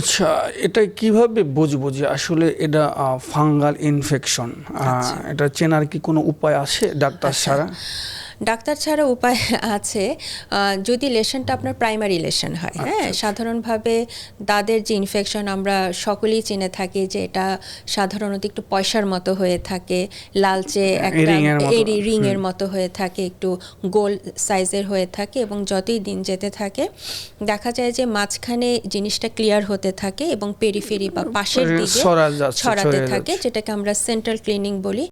আচ্ছা এটা কীভাবে বুঝব যে আসলে এটা ফাঙ্গাল ইনফেকশন? আচ্ছা। এটা চেনার কি কোনো উপায় আছে ডাক্তার ছাড়া? ডাক্তার ছাড়া উপায় আছে যদি লেশনটা আপনার প্রাইমারি লেশন হয়। হ্যাঁ সাধারণভাবে দাদের যে ইনফেকশন আমরা সকলেই চিনে থাকি যে এটা সাধারণত একটু পয়সার মতো হয়ে থাকে লালচে একটা এর মতো। এরি রিং এর মতো হয়ে থাকে একটু গোল সাইজের হয়ে থাকে এবং যতই দিন যেতে থাকে দেখা যায় যে মাঝখানে জিনিসটা ক্লিয়ার হতে থাকে এবং পেরিফেরি বা পাশের দিকে ছড়াতে থাকে যেটাকে আমরা সেন্ট্রাল ক্লিনিং বলি।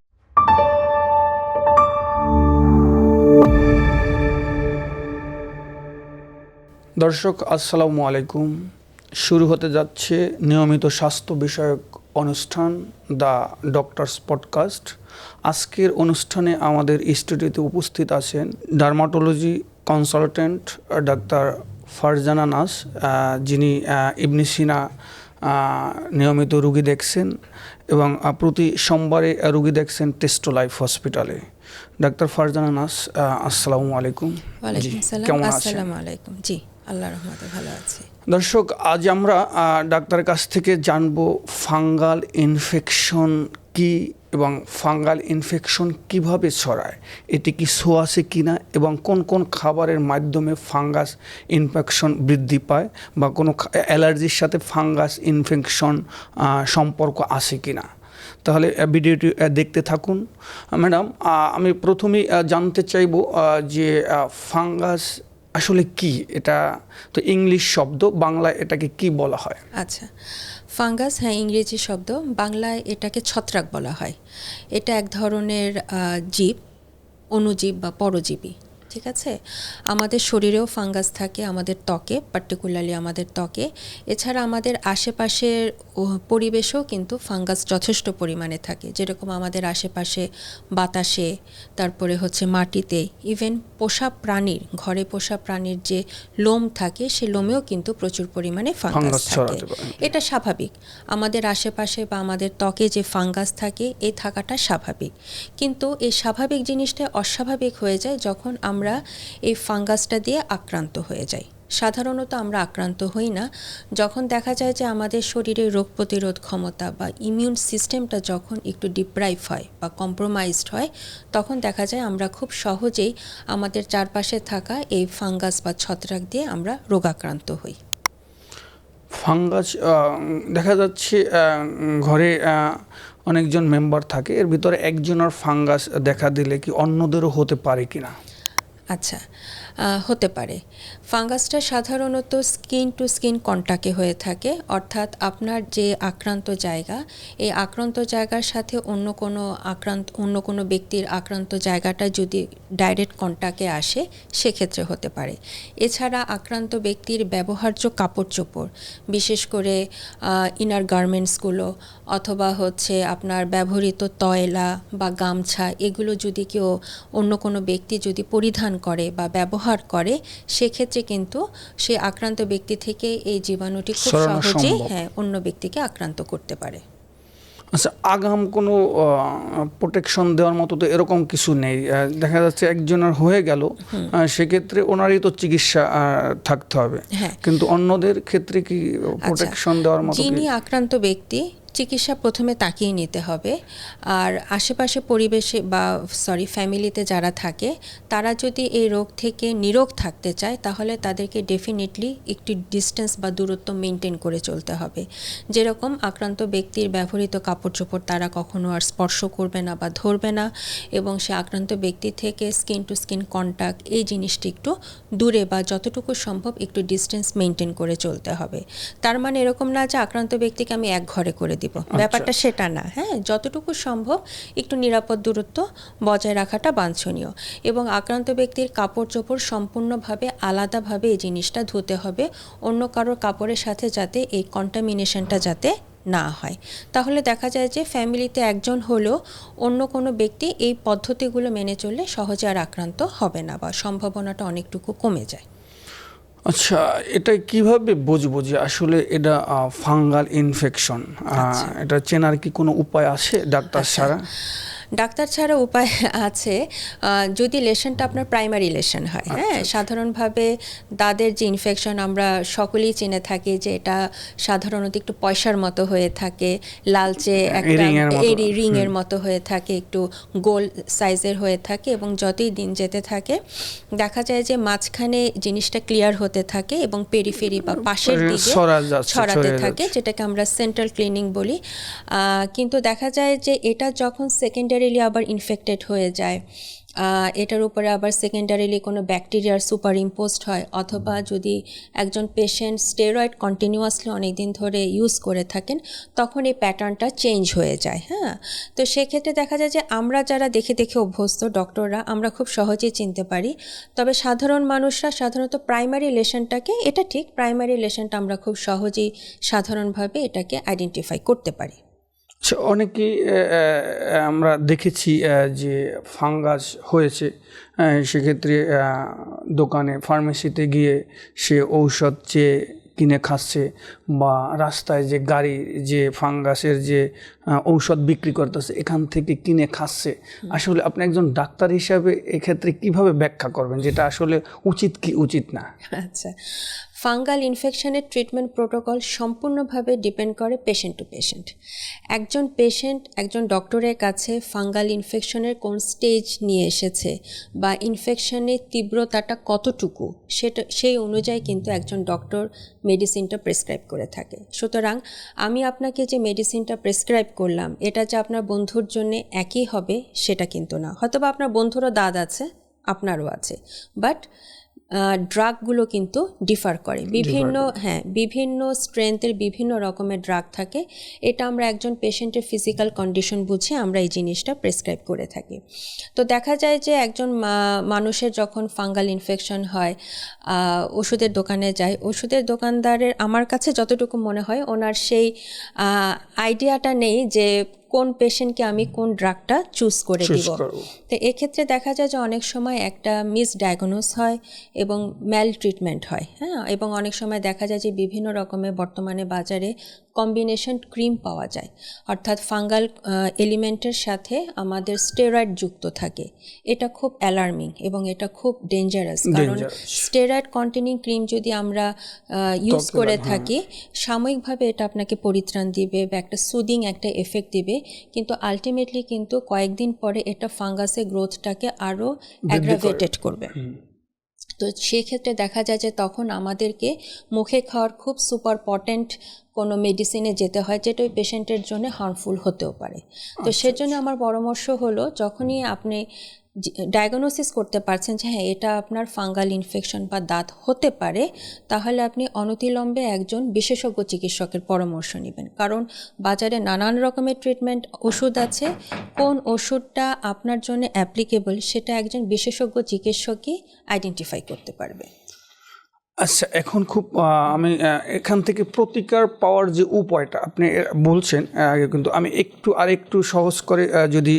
দর্শক আসসালামু আলাইকুম। শুরু হতে যাচ্ছে নিয়মিত স্বাস্থ্য বিষয়ক অনুষ্ঠান দ্য ডক্টরস পডকাস্ট। আজকের অনুষ্ঠানে আমাদের স্টুডিওতে উপস্থিত আছেন ডার্মাটোলজি কনসালটেন্ট ডাক্তার ফারজানা নাস যিনি ইবনে সিনা নিয়মিত রুগী দেখছেন এবং প্রতি সোমবারে রুগী দেখছেন টেস্টো লাইফ হসপিটালে। ডাক্তার ফারজানা নাস আসসালামু আলাইকুম। কেমন আছেন? আসসালামু আলাইকুম। জি। আল্লাহ রহমতে ভালো আছি। দর্শক, আজ আমরা ডাক্তারের কাছ থেকে জানব ফাঙ্গাল ইনফেকশন কি এবং ফাঙ্গাল ইনফেকশন কীভাবে ছড়ায়, এটি কি ছোঁয়াছে কিনা এবং কোন কোন খাবারের মাধ্যমে ফাঙ্গাস ইনফেকশন বৃদ্ধি পায় বা কোনো অ্যালার্জির সাথে ফাঙ্গাস ইনফেকশন সম্পর্ক আছে কি না। তাহলে ভিডিওটি দেখতে থাকুন। ম্যাডাম আমি প্রথমেই জানতে চাইব যে ফাঙ্গাস আসলে কি? এটা তো ইংলিশ শব্দ, বাংলায় এটাকে কি বলা হয়? আচ্ছা। ফাঙ্গাস হ্যাঁ ইংরেজি শব্দ, বাংলায় এটাকে ছত্রাক বলা হয়। এটা এক ধরনের জীব অণুজীব বা পরজীবী। ঠিক আছে? আমাদের শরীরেও ফাঙ্গাস থাকে আমাদের ত্বকে পার্টিকুলারলি আমাদের ত্বকে। এছাড়া আমাদের আশেপাশের পরিবেশেও কিন্তু ফাঙ্গাস যথেষ্ট পরিমাণে থাকে। যেরকম আমাদের আশেপাশে বাতাসে তারপরে হচ্ছে মাটিতে ইভেন পোষা প্রাণীর ঘরে পোষা প্রাণীর যে লোম থাকে সে লোমেও কিন্তু প্রচুর পরিমাণে ফাঙ্গাস থাকে। এটা স্বাভাবিক। আমাদের আশেপাশে বা আমাদের ত্বকে যে ফাঙ্গাস থাকে এই থাকাটা স্বাভাবিক। কিন্তু এই স্বাভাবিক জিনিসটা অস্বাভাবিক হয়ে যায় যখন আমরা এই ফাঙ্গাসটা দিয়ে আক্রান্ত হয়ে যাই। সাধারণত আমরা আক্রান্ত হই না। যখন দেখা যায় যে আমাদের শরীরে রোগ প্রতিরোধ ক্ষমতা বা ইমিউন সিস্টেমটা যখন একটু ডিপ্রাইভ হয় বা কম্প্রোমাইজড হয়, তখন দেখা যায় আমরা খুব সহজেই আমাদের চারপাশে থাকা এই ফাঙ্গাস বা ছত্রাক দিয়ে আমরা রোগাক্রান্ত হই। ফাঙ্গাস দেখা যাচ্ছে ঘরে অনেকজন মেম্বার থাকে। এর ভিতরে একজনের ফাঙ্গাস দেখা দিলে কি অন্যদেরও হতে পারে কিনা? আচ্ছা। হতে পারে। ফাঙ্গাসটা সাধারণত স্কিন টু স্কিন কন্টাক্টে হয়ে থাকে, অর্থাৎ আপনার যে আক্রান্ত জায়গা, এই আক্রান্ত জায়গার সাথে অন্য কোনো আক্রান্ত, অন্য কোনো ব্যক্তির আক্রান্ত জায়গাটা যদি ডাইরেক্ট কন্টাকে আসে, সেক্ষেত্রে হতে পারে। এছাড়া আক্রান্ত ব্যক্তির ব্যবহার্য কাপড় চোপড় বিশেষ করে ইনার গার্মেন্টসগুলো অথবা হচ্ছে আপনার ব্যবহৃত তয়লা বা গামছা, এগুলো যদি কেউ অন্য কোনো ব্যক্তি যদি পরিধান করে বা ব্যবহার করে সেক্ষেত্রে কিন্তু সে আক্রান্ত ব্যক্তি থেকে এই জীবাণুটি খুব সহজেই হ্যাঁ অন্য ব্যক্তিকে আক্রান্ত করতে পারে। আচ্ছা আগাম কোনো প্রোটেকশন দেওয়ার মতো তো এরকম কিছু নেই। দেখা যাচ্ছে একজনের হয়ে গেল সেক্ষেত্রে ওনারই তো চিকিৎসা থাকতে হবে। হ্যাঁ। কিন্তু অন্যদের ক্ষেত্রে কি প্রোটেকশন দেওয়ার মতো যিনি আক্রান্ত ব্যক্তি চিকিৎসা প্রথমে তাকিয়ে নিতে হবে। আর আশেপাশে পরিবেশে বা সরি ফ্যামিলিতে যারা থাকে, তারা যদি এই রোগ থেকে নিরোগ থাকতে চায়, তাহলে তাদেরকে ডেফিনেটলি একটি ডিস্টেন্স বা দূরত্ব মেনটেন করে চলতে হবে। যেরকম আক্রান্ত ব্যক্তির ব্যবহৃত কাপড় চোপড় তারা কখনো আর স্পর্শ করবে না বা ধরবে না, এবং সে আক্রান্ত ব্যক্তি থেকে স্কিন টু স্কিন কন্ট্যাক্ট এই জিনিসটি একটু দূরে বা যতটুকু সম্ভব একটু ডিস্টেন্স মেনটেন করে চলতে হবে। তার মানে এরকম না যে আক্রান্ত ব্যক্তিকে আমি এক ঘরে করে দিব। ব্যাপারটা সেটা না হ্যাঁ? যতটুকু সম্ভব একটু নিরাপদ দূরত্ব বজায় রাখাটা বাঞ্ছনীয় এবং আক্রান্ত ব্যক্তির কাপড় চোপড় সম্পূর্ণভাবে আলাদাভাবে এই জিনিসটা ধুতে হবে। অন্য কারোর কাপড়ের সাথে যাতে এই কন্টামিনেশনটা যাতে না হয়। তাহলে দেখা যায় যে ফ্যামিলিতে একজন হলেও অন্য কোনো ব্যক্তি এই পদ্ধতিগুলো মেনে চললে সহজে আর আক্রান্ত হবে না বা সম্ভাবনাটা অনেকটুকু কমে যায়। আচ্ছা এটা কীভাবে বুঝব যে আসলে এটা ফাঙ্গাল ইনফেকশন আচ্ছা। এটা চেনার কি কোনো উপায় আছে ডাক্তার আচ্ছা। ছাড়া ডাক্তার ছাড়া উপায় আছে যদি লেশনটা আপনার প্রাইমারি লেশন হয়। হ্যাঁ সাধারণভাবে দাদের যে ইনফেকশন আমরা সকলেই চিনে থাকি যে এটা সাধারণত একটু পয়সার মতো হয়ে থাকে লালচে একটা এর মতো। রিং এর মতো হয়ে থাকে একটু গোল সাইজের হয়ে থাকে এবং যতই দিন যেতে থাকে দেখা যায় যে মাঝখানে জিনিসটা ক্লিয়ার হতে থাকে এবং পেরিফেরি বা পাশের দিকে ছড়াতে থাকে যেটাকে আমরা সেন্ট্রাল ক্লিনিং বলি। কিন্তু দেখা যায় যে এটা যখন সেকেন্ডারিলি আবার ইনফেক্টেড হয়ে যায়। এটার উপরে আবার সেকেন্ডারিলি কোনো ব্যাকটেরিয়ার সুপার ইম্পোজড হয় অথবা যদি একজন পেশেন্ট স্টেরয়েড কন্টিনিউয়াসলি অনেক দিন ধরে ইউজ করে থাকেন, তখন এই প্যাটার্নটা চেঞ্জ হয়ে যায় হ্যাঁ? তো সেক্ষেত্রে দেখা যায় যে আমরা যারা দেখে দেখে অভ্যস্ত ডক্টররা আমরা খুব সহজেই চিনতে পারি। তবে সাধারণ মানুষরা সাধারণত প্রাইমারি লেশনটাকে এটা ঠিক প্রাইমারি লেশনটা আমরা খুব সহজেই সাধারণভাবে এটাকে আইডেন্টিফাই করতে পারি। আহ, আমরা দেখেছি যে ফাঙ্গাস হয়েছে সেক্ষেত্রে দোকানে ফার্মেসিতে গিয়ে সে ঔষধ চেয়ে কিনে খাচ্ছে বা রাস্তায় যে গাড়ি যে ফাঙ্গাসের যে ঔষধ বিক্রি করতেছে এখান থেকে কিনে খাচ্ছে। আসলে আপনি একজন ডাক্তার হিসাবে এক্ষেত্রে কীভাবে ব্যাখ্যা করবেন? যেটা আসলে উচিত কি উচিত না? আচ্ছা। ফাঙ্গাল ইনফেকশনের ট্রিটমেন্ট প্রোটোকল সম্পূর্ণভাবে ডিপেন্ড করে পেশেন্ট টু পেশেন্ট। একজন পেশেন্ট, একজন ডক্টরের কাছে ফাঙ্গাল ইনফেকশনের কোন স্টেজ নিয়ে এসেছে বা ইনফেকশনের তীব্রতাটা কতটুকু, সেটা, সেই অনুযায়ী কিন্তু একজন ডক্টর মেডিসিনটা প্রেসক্রাইব করে থাকে। সুতরাং আমি আপনাকে যে মেডিসিনটা প্রেসক্রাইব করলাম, এটা যে আপনার বন্ধুর জন্য একই হবে, সেটা কিন্তু না। হয়তোবা আপনার বন্ধুরও দাঁত আছে, আপনারও আছে। বাট ড্রাগগুলো কিন্তু ডিফার করে। বিভিন্ন হ্যাঁ বিভিন্ন স্ট্রেংথের বিভিন্ন রকমের ড্রাগ থাকে। এটা আমরা একজন পেশেন্টের ফিজিক্যাল কন্ডিশন বুঝে আমরা এই জিনিসটা প্রেসক্রাইব করে থাকি। তো দেখা যায় যে একজন মা- মানুষের যখন ফাঙ্গাল ইনফেকশন হয় ওষুধের দোকানে যায় ওষুধের দোকানদারের আমার কাছে যতটুকু মনে হয় ওনার সেই আইডিয়াটা নেই যে কোন পেশেন্টকে আমি কোন ড্রাগটা চুজ করে দিব। তো এক্ষেত্রে দেখা যায় যে অনেক সময় একটা মিস ডায়াগনোস হয় এবং ম্যাল ট্রিটমেন্ট হয় হ্যাঁ? এবং অনেক সময় দেখা যায় যে বিভিন্ন রকমের বর্তমানে বাজারে কম্বিনেশন ক্রিম পাওয়া যায়। অর্থাৎ ফাঙ্গাল এলিমেন্টের সাথে আমাদের স্টেরয়েড যুক্ত থাকে। এটা খুব অ্যালার্মিং এবং এটা খুব ডেঞ্জারাস কারণ স্টেরয়েড কন্টেনিং ক্রিম যদি আমরা ইউজ করে থাকি সাময়িকভাবে এটা আপনাকে পরিত্রাণ দিবে বা একটা সুদিং একটা এফেক্ট দিবে। কিন্তু আলটিমেটলি কিন্তু কয়েকদিন পরে এটা ফাঙ্গাসের গ্রোথটাকে আরও অ্যাগ্রাভেটেড করবে। তো সেক্ষেত্রে দেখা যায় যে তখন আমাদেরকে মুখে খাওয়ার খুব সুপার পটেন্ট কোনো মেডিসিনে যেতে হয় যেটা ওই পেশেন্টের জন্য হার্মফুল হতেও পারে। তো সেজন্য আমার পরামর্শ হলো যখনই আপনি ডায়াগনোসিস করতে পারছেন যে হ্যাঁ এটা আপনার ফাঙ্গাল ইনফেকশন বা দাঁত হতে পারে, তাহলে আপনি অনতিলম্বে একজন বিশেষজ্ঞ চিকিৎসকের পরামর্শ নেবেন। কারণ বাজারে নানান রকমের ট্রিটমেন্ট ওষুধ আছে। কোন ওষুধটা আপনার জন্য অ্যাপ্লিকেবল সেটা একজন বিশেষজ্ঞ চিকিৎসকই আইডেন্টিফাই করতে পারবে। আচ্ছা এখন খুব আমি এখান থেকে প্রতিকার পাওয়ার যে উপায়টা আপনি বলছেন কিন্তু আমি একটু আর একটু সহজ করে যদি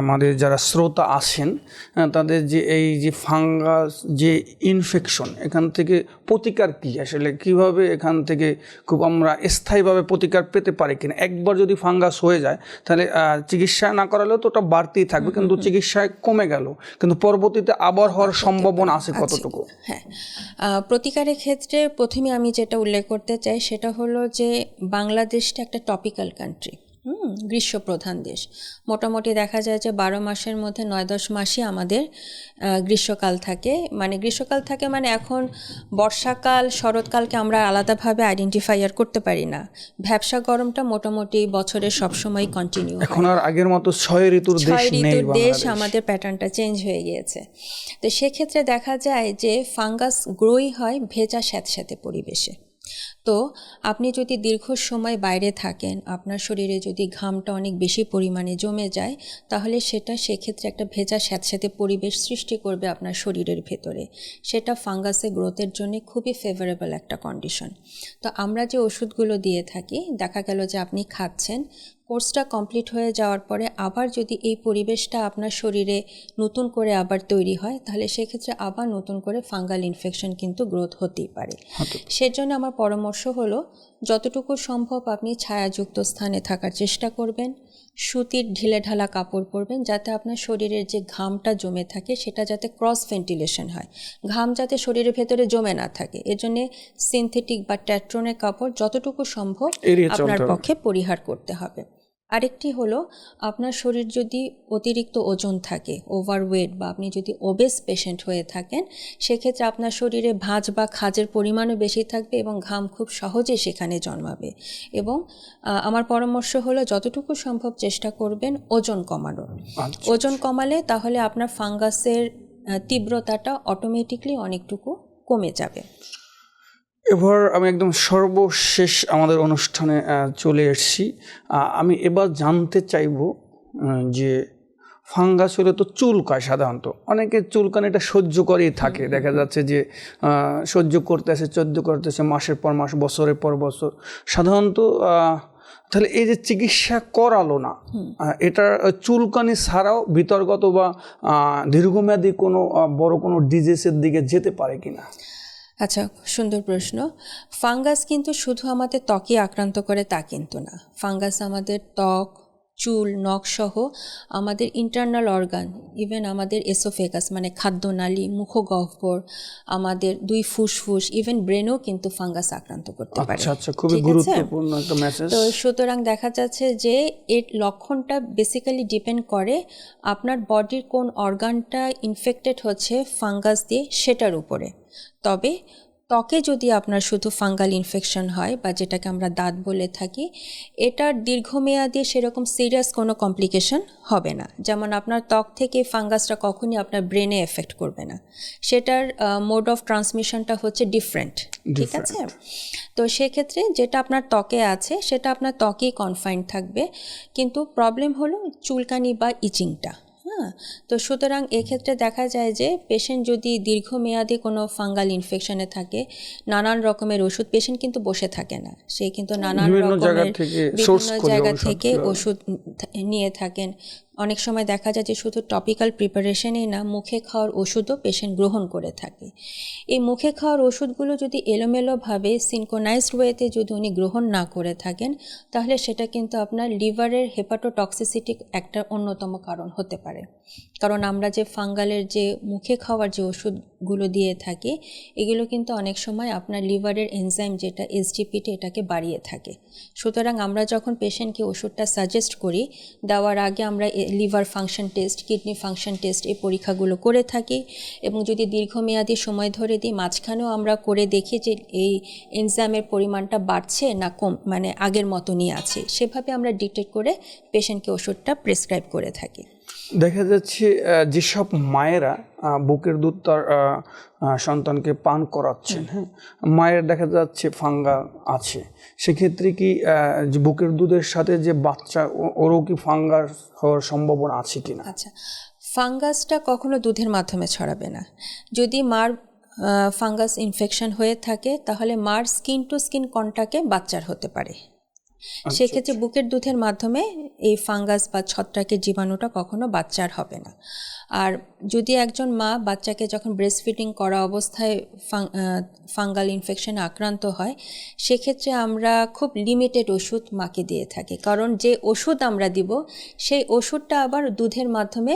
আমাদের যারা শ্রোতা আসেন তাদের যে এই যে ফাঙ্গাস যে ইনফেকশন এখান থেকে প্রতিকার কী? আসলে কীভাবে এখান থেকে খুব আমরা স্থায়ীভাবে প্রতিকার পেতে পারি কিনা? একবার যদি ফাঙ্গাস হয়ে যায় তাহলে চিকিৎসা না করালেও তো ওটা বাড়তেই থাকবে কিন্তু চিকিৎসায় কমে গেল। কিন্তু পরবর্তীতে আবার হওয়ার সম্ভাবনা আছে কতটুকু? হ্যাঁ। প্রতিকারের ক্ষেত্রে প্রথমে আমি যেটা উল্লেখ করতে চাই সেটা হলো যে বাংলাদেশটা একটা টপিক্যাল কান্ট্রি হুম গ্রীষ্মপ্রধান দেশ। মোটামুটি দেখা যায় যে বারো মাসের মধ্যে নয় দশ মাসই আমাদের গ্রীষ্মকাল থাকে। মানে গ্রীষ্মকাল থাকে মানে এখন বর্ষাকাল শরৎকালকে আমরা আলাদাভাবে আইডেন্টিফাই আর করতে পারি না। ভ্যাবসা গরমটা মোটামুটি বছরের সবসময় কন্টিনিউ এখন আর আগের মতো ছয় ঋতুর দেশ ছয় ঋতুর দেশ আমাদের প্যাটার্নটা চেঞ্জ হয়ে গিয়েছে। তো সেক্ষেত্রে দেখা যায় যে ফাঙ্গাস গ্রোই হয় ভেজা স্যাঁতস্যাঁতে পরিবেশে। তো আপনি যদি দীর্ঘ সময় বাইরে থাকেন, আপনার শরীরে যদি ঘামটা অনেক বেশি পরিমাণে জমে যায়, তাহলে সেটা সেক্ষেত্রে একটা ভেজা স্যাঁতস্যাঁতে পরিবেশ সৃষ্টি করবে আপনার শরীরের ভেতরে। সেটা ফাঙ্গাসের গ্রোথের জন্য খুবই ফেভারেবল একটা কন্ডিশন তো আমরা যে ওষুধগুলো দিয়ে থাকি, দেখা গেল যে আপনি খাচ্ছেন কোর্সটা কমপ্লিট হয়ে যাওয়ার পরে আবার যদি এই পরিবেশটা আপনার শরীরে নতুন করে আবার তৈরি হয় তাহলে সেক্ষেত্রে আবার নতুন করে ফাঙ্গাল ইনফেকশন কিন্তু গ্রোথ হতেই পারে। সেজন্য আমার পরামর্শ হলো যতটুকু সম্ভব আপনি ছায়াযুক্ত স্থানে থাকার চেষ্টা করবেন সুতির ঢিলে ঢালা কাপড় পরবেন যাতে আপনার শরীরের যে ঘামটা জমে থাকে সেটা যাতে ক্রস ভেন্টিলেশন হয়। ঘাম যাতে শরীরের ভেতরে জমে না থাকে এর জন্যে সিনথেটিক বা ট্যাট্রনের কাপড় যতটুকু সম্ভব আপনার পক্ষে পরিহার করতে হবে। আরেকটি হলো আপনার শরীর যদি অতিরিক্ত ওজন থাকে ওভারওয়েট বা আপনি যদি ওবেস পেশেন্ট হয়ে থাকেন সেক্ষেত্রে আপনার শরীরে ভাঁজ বা খাজের পরিমাণও বেশি থাকবে এবং ঘাম খুব সহজে সেখানে জন্মাবে। এবং আমার পরামর্শ হলো যতটুকু সম্ভব চেষ্টা করবেন ওজন কমানোর। আচ্ছা ওজন কমালে তাহলে আপনার ফাঙ্গাসের তীব্রতাটা অটোমেটিকলি অনেকটুকু কমে যাবে। এবার আমি একদম সর্বশেষ আমাদের অনুষ্ঠানে চলে এসেছি। আমি এবার জানতে চাইব যে ফাঙ্গাস হলে তো চুলকায় সাধারণত। অনেকে চুলকানিটা সহ্য করেই থাকে। দেখা যাচ্ছে যে সহ্য করতেছে সহ্য করতেছে মাসের পর মাস বছরের পর বছর। সাধারণত তাহলে এই যে চিকিৎসা করালো না এটা চুলকানি ছাড়াও বিতর্গত বা দীর্ঘমেয়াদী কোনো বড় কোনো ডিজিজের দিকে যেতে পারে কিনা? আচ্ছা সুন্দর প্রশ্ন। ফাঙ্গাস কিন্তু শুধু আমাদের ত্বকে আক্রান্ত করে তা কিন্তু না। ফাঙ্গাস আমাদের ত্বক চুল নখ সহ আমাদের ইন্টারনাল অর্গান ইভেন আমাদের এসোফেগাস মানে খাদ্যনালী মুখগহ্বর আমাদের দুই ফুসফুস ইভেন ব্রেনও কিন্তু ফাঙ্গাস আক্রান্ত করতে পারে। আচ্ছা আচ্ছা খুবই? গুরুত্বপূর্ণ একটা মেসেজ তো সুতরাং দেখা যাচ্ছে যে এর লক্ষণটা বেসিক্যালি ডিপেন্ড করে আপনার বডির কোন অর্গানটা ইনফেক্টেড হচ্ছে ফাঙ্গাস দিয়ে সেটার উপরে। তবে ত্বকে যদি আপনার শুধু ফাঙ্গাল ইনফেকশন হয় বা যেটাকে আমরা দাঁত বলে থাকি এটার দীর্ঘমেয়াদী সেরকম সিরিয়াস কোনো কমপ্লিকেশন হবে না। যেমন আপনার ত্বক থেকে ফাঙ্গাসটা কখনই আপনার ব্রেনে এফেক্ট করবে না। সেটার মোড অফ ট্রান্সমিশনটা হচ্ছে ডিফারেন্ট। ঠিক আছে? তো সেক্ষেত্রে যেটা আপনার ত্বকে আছে সেটা আপনার ত্বকেই কনফাইন্ড থাকবে। কিন্তু প্রবলেম হলো চুলকানি বা ইচিংটা। হ্যাঁ তো সুতরাং এক্ষেত্রে দেখা যায় যে পেশেন্ট যদি দীর্ঘমেয়াদী কোনো ফাঙ্গাল ইনফেকশনে থাকে নানান রকমের ওষুধ পেশেন্ট কিন্তু বসে থাকে না। সে কিন্তু নানান রকমের বিভিন্ন জায়গা থেকে ওষুধ নিয়ে থাকেন। অনেক সময় দেখা যায় যে শুধু টপিক্যাল প্রিপারেশনই না, মুখে খাওয়ার ওষুধও পেশেন্ট গ্রহণ করে থাকে। এই মুখে খাওয়ার ওষুধগুলো যদি এলোমেলোভাবে সিনকোনাইজড ওয়েতে যদি উনি গ্রহণ না করে থাকেন, তাহলে সেটা কিন্তু আপনার লিভারের হেপাটোটক্সিসিটি একটা অন্যতম কারণ হতে পারে। কারণ আমরা যে ফাঙ্গালের যে মুখে খাওয়ার যে ওষুধগুলো দিয়ে থাকি, এগুলো কিন্তু অনেক সময় আপনার লিভারের এনজাইম যেটা এসজিপিটি এটাকে বাড়িয়ে থাকে। সুতরাং আমরা যখন পেশেন্টকে ওষুধটা সাজেস্ট করি দেওয়ার আগে আমরা liver function test, kidney function test এই পরীক্ষাগুলো করে থাকি এবং যদি দীর্ঘমেয়াদী সময় ধরে দিই, মাঝখানেও আমরা করে দেখি যে এই এনজাইমের পরিমাণটা বাড়ছে না কম মানে আগের মতনই আছে। সেভাবে আমরা ডিটেক্ট করে পেশেন্টকে ওষুধটা প্রেসক্রাইব করে থাকি। দেখা যাচ্ছে যেসব মায়েরা বুকের দুধ তার সন্তানকে পান করাচ্ছেন হ্যাঁ মায়ের দেখা যাচ্ছে ফাঙ্গাল আছে। সেক্ষেত্রে কি বুকের দুধের সাথে যে বাচ্চা ওরও কি ফাঙ্গাস হওয়ার সম্ভাবনা আছে কি না আচ্ছা ফাঙ্গাসটা কখনো দুধের মাধ্যমে ছড়াবে না। যদি মার ফাঙ্গাস ইনফেকশন হয়ে থাকে তাহলে মার স্কিন টু স্কিন কন্টাক্টে বাচ্চার হতে পারে। সেক্ষেত্রে বুকের দুধের মাধ্যমে এই ফাঙ্গাস বা ছত্রাকের জীবাণুটা কখনো বাচ্চার হবে না। আর যদি একজন মা বাচ্চাকে যখন ব্রেস্ট ফিডিং করা অবস্থায় ফাঙ্গাল ইনফেকশনে আক্রান্ত হয় সেক্ষেত্রে আমরা খুব লিমিটেড ওষুধ মাকে দিয়ে থাকি। কারণ যে ওষুধ আমরা দিব সেই ওষুধটা আবার দুধের মাধ্যমে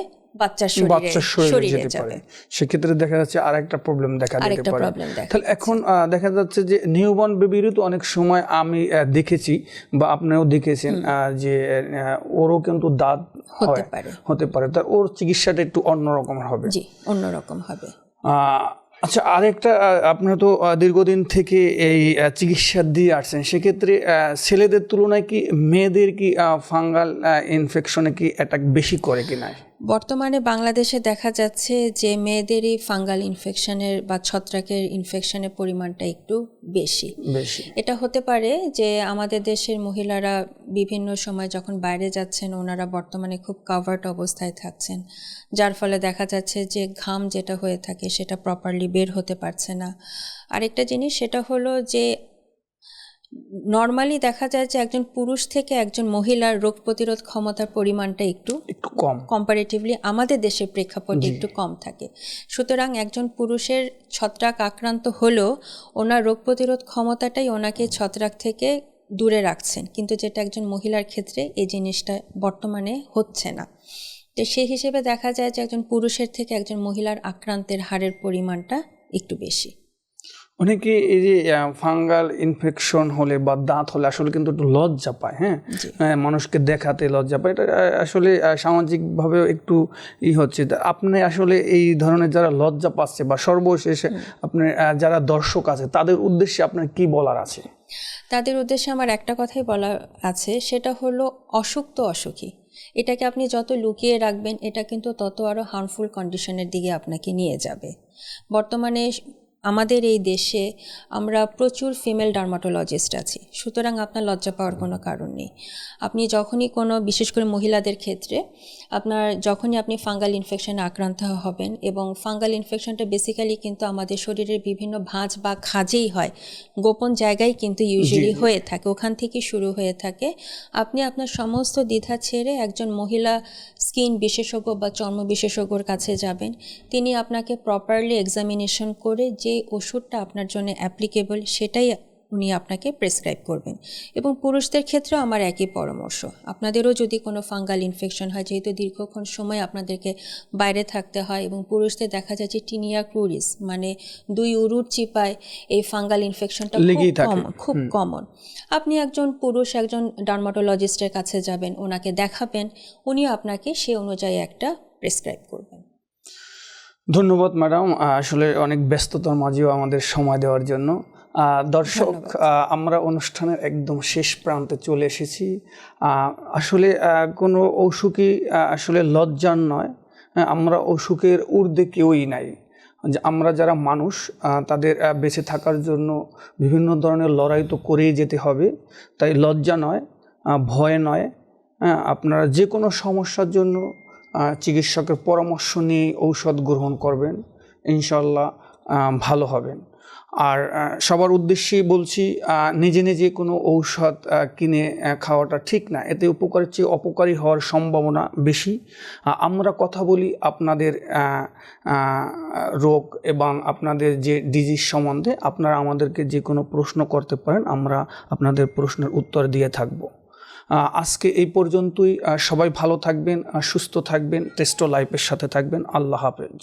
বাচ্চার শরীরে যেতে পারে। সেক্ষেত্রে দেখা যাচ্ছে আর একটা প্রবলেম দেখা দিতে পারে। তাহলে এখন দেখা যাচ্ছে যে নিউবর্ন বেবিরও তো অনেক সময় আমি দেখেছি বা আপনিও দেখেছেন যে ওরও কিন্তু দাঁত হতে পারে। হতে পারে। তা ওর চিকিৎসাটা একটু অন্যরকম হবে। জি অন্যরকম হবে। আচ্ছা আরেকটা আহ, আপনারা তো দীর্ঘদিন থেকে এই চিকিৎসা দিয়ে আসছেন। সেক্ষেত্রে ছেলেদের তুলনায় কি মেয়েদের কি ফাঙ্গাল ইনফেকশনে কি অ্যাটাক বেশি করে কিনা? বর্তমানে বাংলাদেশে দেখা যাচ্ছে যে মেয়েদেরই ফাঙ্গাল ইনফেকশনের বা ছত্রাকের ইনফেকশনের পরিমাণটা একটু বেশি। এটা হতে পারে যে আমাদের দেশের মহিলারা বিভিন্ন সময় যখন বাইরে যাচ্ছেন ওনারা বর্তমানে খুব কাভার্ড অবস্থায় থাকছেন। যার ফলে দেখা যাচ্ছে যে ঘাম যেটা হয়ে থাকে সেটা প্রপারলি বের হতে পারছে না। আরেকটা জিনিস সেটা হলো যে নর্মালি দেখা যায় যে একজন পুরুষ থেকে একজন মহিলার রোগ প্রতিরোধ ক্ষমতার পরিমাণটা একটু একটু কম। কম্পারেটিভলি আমাদের দেশের প্রেক্ষাপটে একটু কম থাকে। সুতরাং একজন পুরুষের ছত্রাক আক্রান্ত হলেও ওনার রোগ প্রতিরোধ ক্ষমতাটাই ওনাকে ছত্রাক থেকে দূরে রাখছেন। কিন্তু যেটা একজন মহিলার ক্ষেত্রে এই জিনিসটা বর্তমানে হচ্ছে না। তো সেই হিসেবে দেখা যায় যে একজন পুরুষের থেকে একজন মহিলার আক্রান্তের হারের পরিমাণটা একটু বেশি। অনেকে এই যে ফাঙ্গাল ইনফেকশন হলে বা দাঁত হলে আসলে কিন্তু একটু লজ্জা পায় হ্যাঁ? জি। মানুষকে দেখাতে লজ্জা পায়। এটা আসলে আহ, সামাজিকভাবেও একটু ই হচ্ছে। আপনি আসলে এই ধরনের যারা লজ্জা পাচ্ছে বা সর্বশেষে আপনার যারা দর্শক আছে তাদের উদ্দেশ্যে আপনার কি বলার আছে? তাদের উদ্দেশ্যে আমার একটা কথাই বলা আছে সেটা হলো অসুখ তো অসুখী। এটাকে আপনি যত লুকিয়ে রাখবেন এটা কিন্তু তত আরও হার্মফুল কন্ডিশনের দিকে আপনাকে নিয়ে যাবে। বর্তমানে আমাদের এই দেশে আমরা প্রচুর ফিমেল ডার্মাটোলজিস্ট আছি। সুতরাং আপনার লজ্জা পাওয়ার কোনো কারণ নেই। আপনি যখনই কোনো বিশেষ করে মহিলাদের ক্ষেত্রে আপনার যখনই আপনি ফাঙ্গাল ইনফেকশনে আক্রান্ত হবেন এবং ফাঙ্গাল ইনফেকশনটা বেসিক্যালি কিন্তু আমাদের শরীরের বিভিন্ন ভাঁজ বা খাজেই হয়। গোপন জায়গায় কিন্তু ইউজুয়ালি হয়ে থাকে ওখান থেকে শুরু হয়ে থাকে। আপনি আপনার সমস্ত দ্বিধা ছেড়ে একজন মহিলা স্কিন বিশেষজ্ঞ বা চর্ম বিশেষজ্ঞর কাছে যাবেন। তিনি আপনাকে প্রপারলি এক্সামিনেশন করে যে ওষুধটা আপনার জন্য অ্যাপ্লিকেবল সেটাই উনি আপনাকে প্রেসক্রাইব করবেন। এবং পুরুষদের ক্ষেত্রেও আমার একই পরামর্শ। আপনাদেরও যদি কোনো ফাঙ্গাল ইনফেকশন হয় যেহেতু দীর্ঘক্ষণ সময় আপনাদেরকে বাইরে থাকতে হয় এবং পুরুষদের দেখা যায় যে টিনিয়া ক্রুরিস মানে দুই উরুর চিপায় এই ফাঙ্গাল ইনফেকশনটা লেগেই থাকে। খুব কমন আপনি একজন পুরুষ একজন ডার্মাটোলজিস্টের কাছে যাবেন ওনাকে দেখাবেন উনিও আপনাকে সে অনুযায়ী একটা প্রেসক্রাইব করবেন। ধন্যবাদ ম্যাডাম। আসলে অনেক ব্যস্ততার মাঝেও আমাদের সময় দেওয়ার জন্য। দর্শক আমরা অনুষ্ঠানের একদম শেষ প্রান্তে চলে এসেছি। আসলে কোনো অসুখই আসলে লজ্জার নয়। হ্যাঁ, আমরা অসুখের ঊর্ধ্বে কেউই নাই। যে আমরা যারা মানুষ তাদের বেঁচে থাকার জন্য বিভিন্ন ধরনের লড়াই তো করেই যেতে হবে। তাই লজ্জা নয় ভয় নয়। হ্যাঁ আপনারা যে কোনো সমস্যার জন্য চিকিৎসকের পরামর্শ নিয়ে ঔষধ গ্রহণ করবেন ইনশাল্লাহ ভালো হবেন। আর সবার উদ্দেশ্যেই বলছি নিজে নিজে কোনো ঔষধ কিনে খাওয়াটা ঠিক না। এতে উপকারের চেয়ে অপকারী হওয়ার সম্ভাবনা বেশি। আমরা কথা বলি আপনাদের রোগ এবং আপনাদের যে ডিজিজ সম্বন্ধে। আপনারা আমাদেরকে যে কোনো প্রশ্ন করতে পারেন, আমরা আপনাদের প্রশ্নের উত্তর দিয়ে থাকব। আজকে এই পর্যন্তই। সবাই ভালো থাকবেন সুস্থ থাকবেন টেস্টো লাইফের সাথে থাকবেন। আল্লাহ হাফেজ।